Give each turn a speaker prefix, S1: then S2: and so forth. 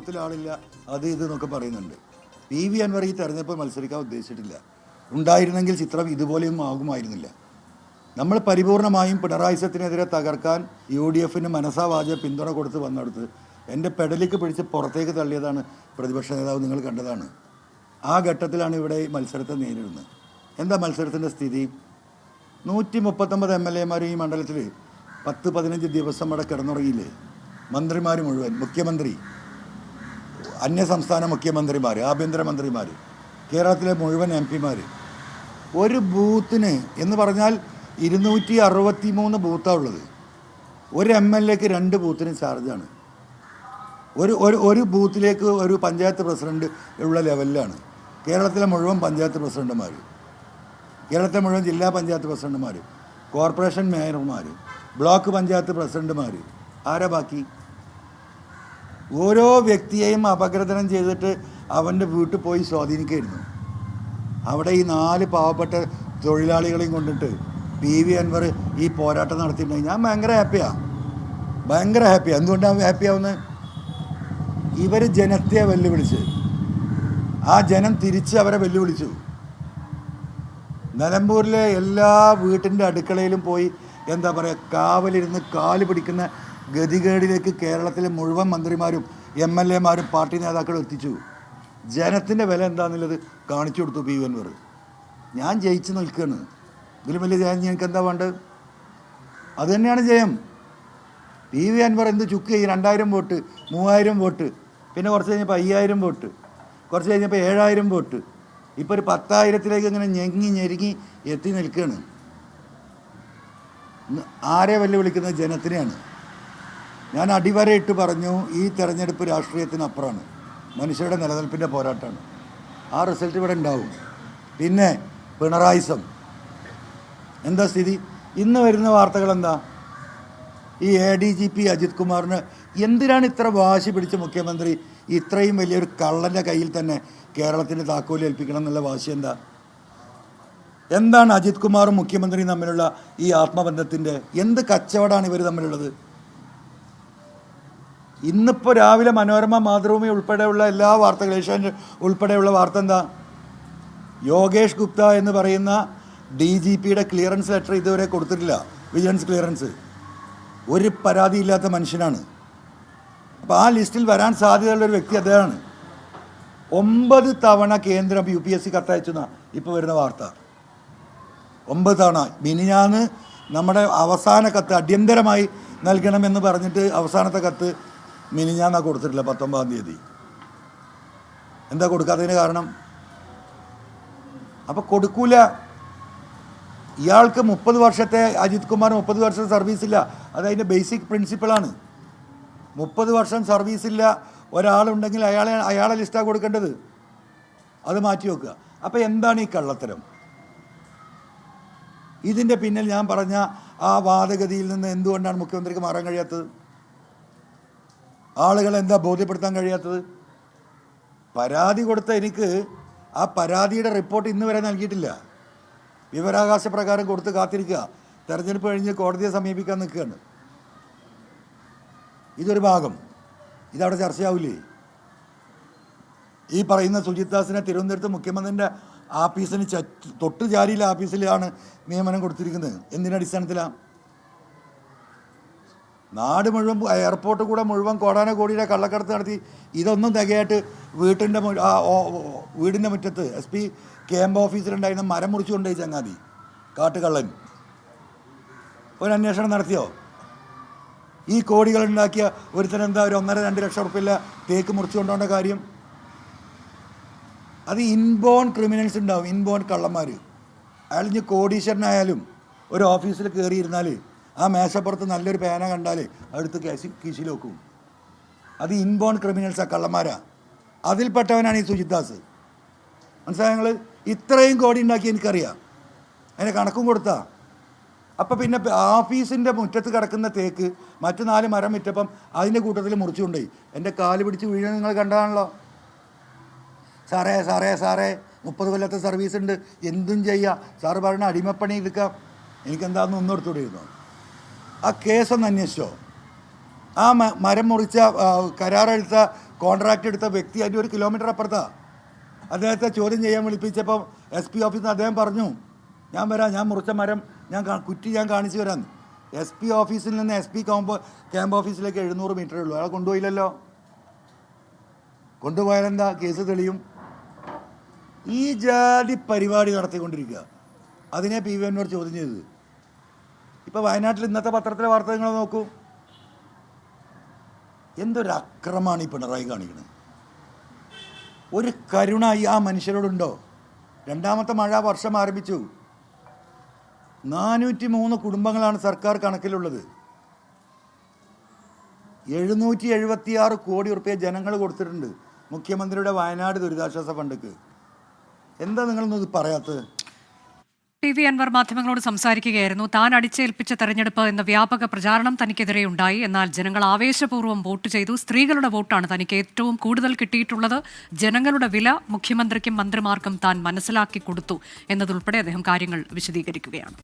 S1: ബൂത്തിൽ ആളില്ല അത് ഇത് എന്നൊക്കെ പറയുന്നുണ്ട്. പി വി അൻവർ ഈ തെരഞ്ഞെടുപ്പ് മത്സരിക്കാൻ ഉദ്ദേശിച്ചിട്ടില്ല. ഉണ്ടായിരുന്നെങ്കിൽ ചിത്രം ഇതുപോലെയൊന്നും ആകുമായിരുന്നില്ല. നമ്മൾ പരിപൂർണമായും പിണറായി സത്തിനെതിരെ തകർക്കാൻ യു ഡി എഫിന് മനസാവാച പിന്തുണ കൊടുത്ത് വന്നെടുത്ത് എന്റെ പെടലിക്ക് പിടിച്ച് പുറത്തേക്ക് തള്ളിയതാണ് പ്രതിപക്ഷ നേതാവ് നിങ്ങൾ കണ്ടതാണ്. ആ ഘട്ടത്തിലാണ് ഇവിടെ മത്സരത്തെ നേരിടുന്നത്. എന്താ മത്സരത്തിന്റെ സ്ഥിതി? നൂറ്റി മുപ്പത്തൊമ്പത് എം എൽ എമാരും ഈ മണ്ഡലത്തിൽ പത്ത് പതിനഞ്ച് ദിവസം അവിടെ കിടന്നുറങ്ങിയില്ലേ? മന്ത്രിമാർ മുഴുവൻ മുഖ്യമന്ത്രി അന്യ സംസ്ഥാന മുഖ്യമന്ത്രിമാർ ആഭ്യന്തരമന്ത്രിമാർ കേരളത്തിലെ മുഴുവൻ എം പിമാർ ഒരു ബൂത്തിന് എന്ന് പറഞ്ഞാൽ ഇരുന്നൂറ്റി അറുപത്തി മൂന്ന് ബൂത്താണ് ഉള്ളത്. ഒരു എം എൽ എക്ക് രണ്ട് ബൂത്തിന് ചാർജാണ്. ഒരു ഒരു ഒരു ബൂത്തിലേക്ക് ഒരു പഞ്ചായത്ത് പ്രസിഡന്റ് ഉള്ള ലെവലിലാണ്. കേരളത്തിലെ മുഴുവൻ പഞ്ചായത്ത് പ്രസിഡന്റുമാർ കേരളത്തിലെ മുഴുവൻ ജില്ലാ പഞ്ചായത്ത് പ്രസിഡന്റുമാർ കോർപ്പറേഷൻ മേയർമാർ ബ്ലോക്ക് പഞ്ചായത്ത് പ്രസിഡന്റുമാർ ആരാ ബാക്കി? ഓരോ വ്യക്തിയെയും അപഗ്രഥനം ചെയ്തിട്ട് അവന്റെ വീട്ടിൽ പോയി സ്വാധീനിക്കുകയായിരുന്നു. അവിടെ ഈ നാല് പാവപ്പെട്ട തൊഴിലാളികളെയും കൊണ്ടിട്ട് പി വി അൻവർ ഈ പോരാട്ടം നടത്തിയിട്ടുണ്ടെങ്കിൽ ഞാൻ ഭയങ്കര ഹാപ്പിയാണ് ഭയങ്കര ഹാപ്പിയാണ് എന്തുകൊണ്ടാണ് ഹാപ്പിയാവുന്നത് ഇവർ ജനത്തെ വെല്ലുവിളിച്ച്. ആ ജനം തിരിച്ച് അവരെ വെല്ലുവിളിച്ചു. നിലമ്പൂരിലെ എല്ലാ വീട്ടിന്റെ അടുക്കളയിലും പോയി എന്താ പറയുക കാവലിരുന്ന് കാൽ പിടിക്കുന്ന ഗതികേടിലേക്ക് കേരളത്തിലെ മുഴുവൻ മന്ത്രിമാരും എം എൽ എമാരും പാർട്ടി നേതാക്കളും എത്തിച്ചു. ജനത്തിന്റെ വില എന്താണെന്നുള്ളത് കാണിച്ചു കൊടുത്തു പി. വി. അൻവർ. ഞാൻ ജയിച്ചു നിൽക്കുകയാണ്. ഇതിലും വലിയ ജയം ഞങ്ങൾക്ക് എന്താ വേണ്ടത്? അത് തന്നെയാണ് ജയം. പി. വി. അൻവർ എന്ത് ചുക്ക് ചെയ്യും? രണ്ടായിരം വോട്ട് മൂവായിരം വോട്ട് പിന്നെ കുറച്ച് കഴിഞ്ഞപ്പോൾ അയ്യായിരം വോട്ട് കുറച്ച് കഴിഞ്ഞപ്പോൾ ഏഴായിരം വോട്ട്. ഇപ്പോൾ ഒരു പത്തായിരത്തിലേക്ക് ഇങ്ങനെ ഞെങ്ങി ഞെരുങ്ങി എത്തി നിൽക്കുകയാണ്. ആരെ വെല്ലുവിളിക്കുന്നത്? ജനത്തിനെയാണ്. ഞാൻ അടിവരയിട്ട് പറഞ്ഞു ഈ തെരഞ്ഞെടുപ്പ് രാഷ്ട്രീയത്തിനപ്പുറമാണ്. മനുഷ്യരുടെ നിലനിൽപ്പിന്റെ പോരാട്ടമാണ്. ആ റിസൾട്ട് ഇവിടെ ഉണ്ടാവും. പിന്നെ പിണറായിസം. എന്താ സ്ഥിതി? ഇന്ന് വരുന്ന വാർത്തകൾ എന്താ? ഈ A D G P Ajith കുമാറിന് എന്തിനാണ് ഇത്ര വാശി പിടിച്ച മുഖ്യമന്ത്രി? ഇത്രയും വലിയൊരു കള്ളന്റെ കയ്യിൽ തന്നെ കേരളത്തിന്റെ താക്കോൽ ഏൽപ്പിക്കണം എന്നുള്ള വാശി എന്താ? എന്താണ് അജിത് കുമാറും മുഖ്യമന്ത്രിയും തമ്മിലുള്ള ഈ ആത്മബന്ധത്തിന്റെ എന്ത് കച്ചവടമാണ് ഇവർ തമ്മിലുള്ളത്? ഇന്നിപ്പോൾ രാവിലെ മനോരമ മാതൃഭൂമി ഉൾപ്പെടെയുള്ള എല്ലാ വാർത്തകളും ഏഷ്യാനെറ്റ് ഉൾപ്പെടെയുള്ള വാർത്ത എന്താ? യോഗേഷ് ഗുപ്ത എന്ന് പറയുന്ന ഡി ജി പിയുടെ ക്ലിയറൻസ് ലെറ്റർ ഇതുവരെ കൊടുത്തിട്ടില്ല. Vigilance clearance. ഒരു പരാതിയില്ലാത്ത മനുഷ്യനാണ്. അപ്പോൾ ആ ലിസ്റ്റിൽ വരാൻ സാധ്യതയുള്ള ഒരു വ്യക്തി അദ്ദേഹമാണ്. ഒമ്പത് തവണ കേന്ദ്രം യു പി എസ് സി കത്തയച്ചെന്നാണ് ഇപ്പോൾ വരുന്ന വാർത്ത. ഒമ്പത് തവണ മിനിഞ്ഞാന്ന് നമ്മുടെ അവസാന കത്ത് അടിയന്തരമായി നൽകണമെന്ന് പറഞ്ഞിട്ട് അവസാനത്തെ കത്ത് മിനിഞ്ഞാന്നാ കൊടുത്തിട്ടില്ല പത്തൊമ്പതാം തീയതി. എന്താ കൊടുക്കാത്തതിന് കാരണം? അപ്പോൾ കൊടുക്കൂല. ഇയാൾക്ക് മുപ്പത് വർഷത്തെ അജിത് കുമാർ മുപ്പത് വർഷത്തെ സർവീസില്ല അത് അതിന്റെ ബേസിക് പ്രിൻസിപ്പിളാണ് മുപ്പത് വർഷം സർവീസ് സർവീസില്ല ഒരാളുണ്ടെങ്കിൽ അയാളെ അയാളെ ലിസ്റ്റാണ് കൊടുക്കേണ്ടത്. അത് മാറ്റി വെക്കുക. അപ്പോൾ എന്താണ് ഈ കള്ളത്തരം? ഇതിന്റെ പിന്നിൽ ഞാൻ പറഞ്ഞ ആ വാദഗതിയിൽ നിന്ന് എന്തുകൊണ്ടാണ് മുഖ്യമന്ത്രിക്ക് മാറാൻ കഴിയാത്തത്? ആളുകളെ എന്താ ബോധ്യപ്പെടുത്താൻ കഴിയാത്തത്? പരാതി കൊടുത്ത എനിക്ക് ആ പരാതിയുടെ റിപ്പോർട്ട് ഇന്ന് വരെ നൽകിയിട്ടില്ല. വിവരാവകാശ പ്രകാരം കൊടുത്ത് കാത്തിരിക്കുക. തെരഞ്ഞെടുപ്പ് കഴിഞ്ഞ് കോടതിയെ സമീപിക്കാൻ നിൽക്കുകയാണ്. ഇതൊരു ഭാഗം. ഇതവിടെ ചർച്ചയാവില്ലേ ഈ പറയുന്ന സുജിത് ദാസിനെ തിരുവനന്തപുരത്ത് മുഖ്യമന്ത്രിന്റെ ആഫീസിന് തൊട്ട് ജാരിയിലെ ആഫീസിലാണ് നിയമനം കൊടുത്തിരിക്കുന്നത്. എന്തിനടിസ്ഥാനത്തിലാണ് നാട് മുഴുവൻ എയർപോർട്ട് കൂടെ മുഴുവൻ കോടാന കോടിയുടെ കള്ളക്കടത്ത് നടത്തി. ഇതൊന്നും തികയായിട്ട് വീട്ടിന്റെ വീടിന്റെ മുറ്റത്ത് എസ് പി ക്യാമ്പ് ഓഫീസിലുണ്ടായിരുന്ന മരം മുറിച്ചു കൊണ്ടുപോയി ചങ്ങാതി. കാട്ടുകള്ളൻ. ഒരു അന്വേഷണം നടത്തിയോ? ഈ കോടികൾ ഉണ്ടാക്കിയ ഒരുത്തൻ എന്താ ഒരു ഒന്നര രണ്ട് ലക്ഷം ഉറുപ്പില്ല തേക്ക് മുറിച്ചു കൊണ്ടുപോകേണ്ട കാര്യം? അത് ഇൻബോൺ ക്രിമിനൽസ് ഉണ്ടാവും ഇൻബോൺ കള്ളന്മാർ അയാൾ ഇനി കോടീശ്വരനായാലും ഒരു ഓഫീസിൽ കയറിയിരുന്നാൽ ആ മേശപ്പുറത്ത് നല്ലൊരു പേന കണ്ടാൽ അടുത്ത് കേസി കീശിൽ വെക്കും. അത് ഇൻബോൺ ക്രിമിനൽസാ കള്ളന്മാരാ. അതിൽപ്പെട്ടവനാണ് ഈ സുജിത് ദാസ് മനസ്സിലായ ഞങ്ങൾ ഇത്രയും കോടി ഉണ്ടാക്കി എനിക്കറിയാം. അതിനെ കണക്കും കൊടുത്താ. അപ്പം പിന്നെ ഓഫീസിന്റെ മുറ്റത്ത് കിടക്കുന്ന തേക്ക് മറ്റു നാല് മരം വിറ്റപ്പം അതിന്റെ കൂട്ടത്തിൽ മുറിച്ചുകൊണ്ടുപോയി എന്റെ കാൽ പിടിച്ച് വീഴുന്നത് നിങ്ങൾ കണ്ടതാണല്ലോ. സാറേ സാറേ സാറേ മുപ്പത് കൊല്ലത്തെ സർവീസ് ഉണ്ട്. എന്തും ചെയ്യുക സാറ് പറഞ്ഞ അടിമപ്പണി എടുക്കാം എനിക്കെന്താന്ന് ഒന്നും ഇരുന്നു? ആ കേസൊന്ന് അന്വേഷിച്ചോ? ആ മരം മുറിച്ച കരാറെടുത്ത കോൺട്രാക്ട് എടുത്ത വ്യക്തി അതിന്റെ ഒരു കിലോമീറ്റർ അപ്പുറത്താ. അദ്ദേഹത്തെ ചോദ്യം ചെയ്യാൻ വിളിപ്പിച്ചപ്പോൾ എസ് പി ഓഫീസിൽ നിന്ന് അദ്ദേഹം പറഞ്ഞു ഞാൻ വരാം ഞാൻ മുറിച്ച മരം ഞാൻ കുറ്റി ഞാൻ കാണിച്ചു വരാം എസ് പി ഓഫീസിൽ നിന്ന് എസ് പി കോമ്പോ ക്യാമ്പ് ഓഫീസിലേക്ക് എഴുന്നൂറ് മീറ്ററേ ഉള്ളൂ. അയാൾ കൊണ്ടുപോയില്ലല്ലോ. കൊണ്ടുപോയാലെന്താ? കേസ് തെളിയും. ഈ ജാതി പരിപാടി നടത്തിക്കൊണ്ടിരിക്കുക. അതിനെ പി വി എന്നോട് ചോദ്യം ചെയ്തത്. ഇപ്പോൾ വയനാട്ടിൽ ഇന്നത്തെ പത്രത്തിലെ വാർത്ത നിങ്ങൾ നോക്കൂ. എന്തൊരു അക്രമമാണ് ഈ പിണറായി കാണിക്കുന്നത് ഒരു കരുണ ഈ ആ മനുഷ്യരോടുണ്ടോ? രണ്ടാമത്തെ മഴ വർഷം ആരംഭിച്ചു. നാനൂറ്റി മൂന്ന് കുടുംബങ്ങളാണ് സർക്കാർ കണക്കിലുള്ളത്. എഴുന്നൂറ്റി എഴുപത്തിയാറ് കോടി ഉറുപ്പ്യ ജനങ്ങൾ കൊടുത്തിട്ടുണ്ട് മുഖ്യമന്ത്രിയുടെ വയനാട് ദുരിതാശ്വാസ ഫണ്ടിക്ക്. എന്താ നിങ്ങളൊന്നും പറയാത്തത്?
S2: ടി വി അൻവർ മാധ്യമങ്ങളോട് സംസാരിക്കുകയായിരുന്നു. താൻ അടിച്ചേൽപ്പിച്ച തെരഞ്ഞെടുപ്പ് എന്ന വ്യാപക പ്രചാരണം തനിക്കെതിരെ ഉണ്ടായി. എന്നാൽ ജനങ്ങൾ ആവേശപൂർവം വോട്ട് ചെയ്തു. സ്ത്രീകളുടെ വോട്ടാണ് തനിക്ക് ഏറ്റവും കൂടുതൽ കിട്ടിയിട്ടുള്ളത്. ജനങ്ങളുടെ വില മുഖ്യമന്ത്രിക്കും മന്ത്രിമാർക്കും താൻ മനസ്സിലാക്കി കൊടുത്തു എന്നതുൾപ്പെടെ അദ്ദേഹം കാര്യങ്ങൾ വിശദീകരിക്കുകയാണ്.